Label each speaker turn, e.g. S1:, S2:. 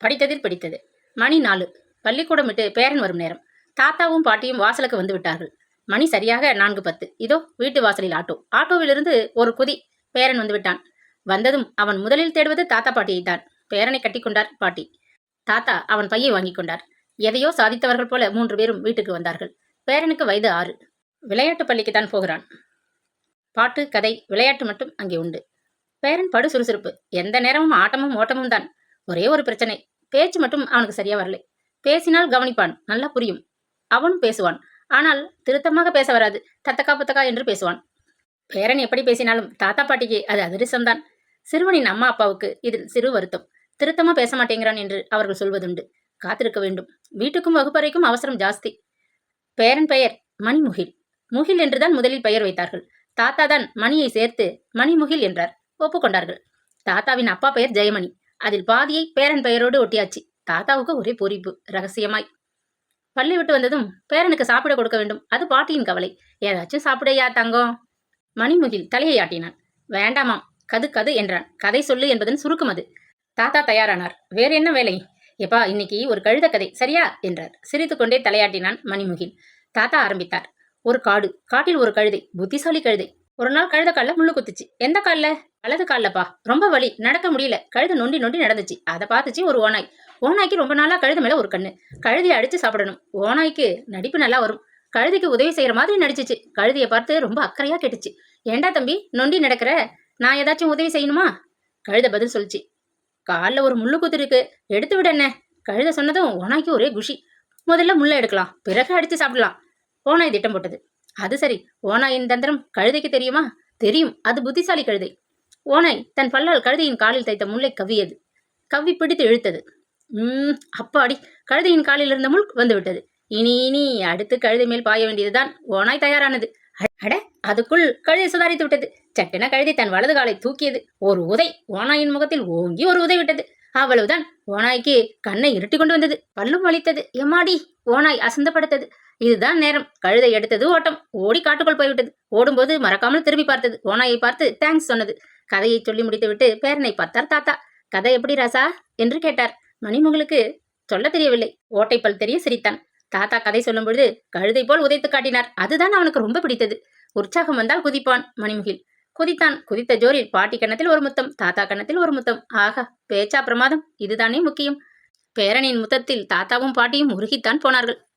S1: படித்ததில் பிடித்தது. மணி நாலு. பள்ளிக்கூடம் விட்டு பேரன் வரும் நேரம். தாத்தாவும் பாட்டியும் வாசலுக்கு வந்து விட்டார்கள். மணி சரியாக நான்கு பத்து. இதோ வீட்டு வாசலில் ஆட்டோ. ஆட்டோவிலிருந்து ஒரு குதி பேரன் வந்து விட்டான். வந்ததும் அவன் முதலில் தேடுவது தாத்தா பாட்டியை தான். பேரனை கட்டிக்கொண்டார் பாட்டி. தாத்தா அவன் பையை வாங்கி கொண்டார். எதையோ சாதித்தவர்கள் போல மூன்று பேரும் வீட்டுக்கு வந்தார்கள். பேரனுக்கு வயது ஆறு. விளையாட்டு பள்ளிக்கு தான் போகிறான். பாட்டு கதை விளையாட்டு மட்டும் அங்கே உண்டு. பேரன் படு சுறுசுறுப்பு. எந்த நேரமும் ஆட்டமும் ஓட்டமும் தான். ஒரே ஒரு பிரச்சனை. பேச்சு மட்டும் அவனுக்கு சரியா வரலை. பேசினால் கவனிப்பான் நல்லா புரியும். அவனும் பேசுவான். ஆனால் திருத்தமாக பேச வராது. தத்தக்கா புத்தக்கா என்று பேசுவான். பேரன் எப்படி பேசினாலும் தாத்தா பாட்டிக்கு அது அதிர்ஷ்டம்தான் சிறுவனின் அம்மா அப்பாவுக்கு இதில் சிறு வருத்தம். திருத்தமா பேச மாட்டேங்கிறான் என்று அவர்கள் சொல்வதுண்டு. காத்திருக்க வேண்டும். வீட்டுக்கும் வகுப்பறைக்கும் அவசரம் ஜாஸ்தி. பேரன் பெயர் மணிமுகில். முகில் என்றுதான் முதலில் பெயர் வைத்தார்கள். தாத்தா தான் மணியை சேர்த்து மணிமுகில் என்றார். ஒப்புக்கொண்டார்கள். தாத்தாவின் அப்பா பெயர் ஜெயமணி. அதில் பாதியை பேரன் பெயரோடு ஒட்டியாச்சு. தாத்தாவுக்கு ஒரே பொறிப்பு ரகசியமாய். பள்ளி விட்டு வந்ததும் பேரனுக்கு சாப்பிட கொடுக்க வேண்டும். அது பாட்டியின் கவலை. ஏதாச்சும் சாப்பிடையா தங்கம்? மணிமுகில் தலையை ஆட்டினான். வேண்டாமாம் கது கது என்றான். கதை சொல்லு என்பதன் சுருக்கம் அது. தாத்தா தயாரானார். வேறு என்ன வேலை? எப்பா இன்னைக்கு ஒரு கழுத கதை சரியா? என்றார். சிரித்துக்கொண்டே தலையாட்டினான் மணிமுகில். தாத்தா ஆரம்பித்தார். ஒரு காடு. காட்டில் ஒரு கழுதை. புத்திசாலி கழுதை. ஒரு நாள் கழுத கால்ல முள்ளு குத்துச்சு. எந்த கால்ல? வலது கால்லப்பா. ரொம்ப வலி. நடக்க முடியல. கழுத நொண்டி நொண்டி நடந்துச்சு. அதை பார்த்துச்சு ஒரு ஓனாய் ஓனாய்க்கு ரொம்ப நாளாக கழுத மேலே ஒரு கண்ணு. கழுதையை அடித்து சாப்பிடணும். ஓனாய்க்கு நடிப்பு நல்லா வரும். கழுதிக்கு உதவி செய்கிற மாதிரி நடிச்சிச்சு. கழுதியை பார்த்து ரொம்ப அக்கறையா கேட்டுச்சு. ஏண்டா தம்பி நொண்டி நடக்கிற? நான் ஏதாச்சும் உதவி செய்யணுமா? கழுத பதில் சொல்லுச்சு. காலில் ஒரு முள்ளு குத்து இருக்கு எடுத்து விட என்ன கழுத சொன்னதும் ஓனாய்க்கு ஒரே குஷி. முதல்ல முள்ள எடுக்கலாம். பிறகு அடித்து சாப்பிடலாம். ஓனாய் திட்டம் போட்டது. அது சரி. ஓனாயின் தந்திரம் கழுதைக்கு தெரியுமா? தெரியும். அது புத்திசாலி கழுதை. ஓனாய் தன் பல்லால் கழுதையின் காலில் தைத்த முல்லை கவ்வியது. கவ்வி பிடித்து இழுத்தது. உம் அப்பாடி. கழுதையின் காலில் இருந்த முள் வந்துவிட்டது. இனி இனி அடுத்து கழுதை மேல் பாய வேண்டியதுதான். ஓனாய் தயாரானது. அட, அதுக்குள் கழுதை சுதாரித்து விட்டது. சட்டென கழுதை தன் வலது காலை தூக்கியது. ஒரு உதை. ஓனாயின் முகத்தில் ஓங்கி ஒரு உதை விட்டது. அவ்வளவுதான். ஓனாய்க்கு கண்ணை இருட்டி கொண்டு வந்தது. பல்லும் வலித்தது. எம்மாடி? ஓனாய் அசந்தப்படுத்தது. இதுதான் நேரம். கழுதை எடுத்தது ஓட்டம். ஓடி காட்டுக்குள் போய்விட்டது. ஓடும்போது மறக்காமல் திரும்பி பார்த்தது. ஓனாயை பார்த்து தேங்க்ஸ் சொன்னது. கதையை சொல்லி முடித்துவிட்டு பேரனை பார்த்தார் தாத்தா. கதை எப்படி ராசா? என்று கேட்டார். மணிமுகளுக்கு சொல்ல தெரியவில்லை. ஓட்டைப்பல் தெரிய சிரித்தான். தாத்தா கதை சொல்லும் பொழுது கழுதை போல் உதைத்து காட்டினார். அதுதான் அவனுக்கு ரொம்ப பிடித்தது. உற்சாகம் வந்தால் குதிப்பான் மணிமுகில் குதித்தான். குதித்த ஜோரில் பாட்டி கன்னத்தில் ஒரு முத்தம் தாத்தா கண்ணத்தில் ஒரு முத்தம். ஆகா பேச்சா பிரமாதம். இதுதானே முக்கியம். பேரனின் முத்தத்தில் தாத்தாவும் பாட்டியும் உருகித்தான் போனார்கள்.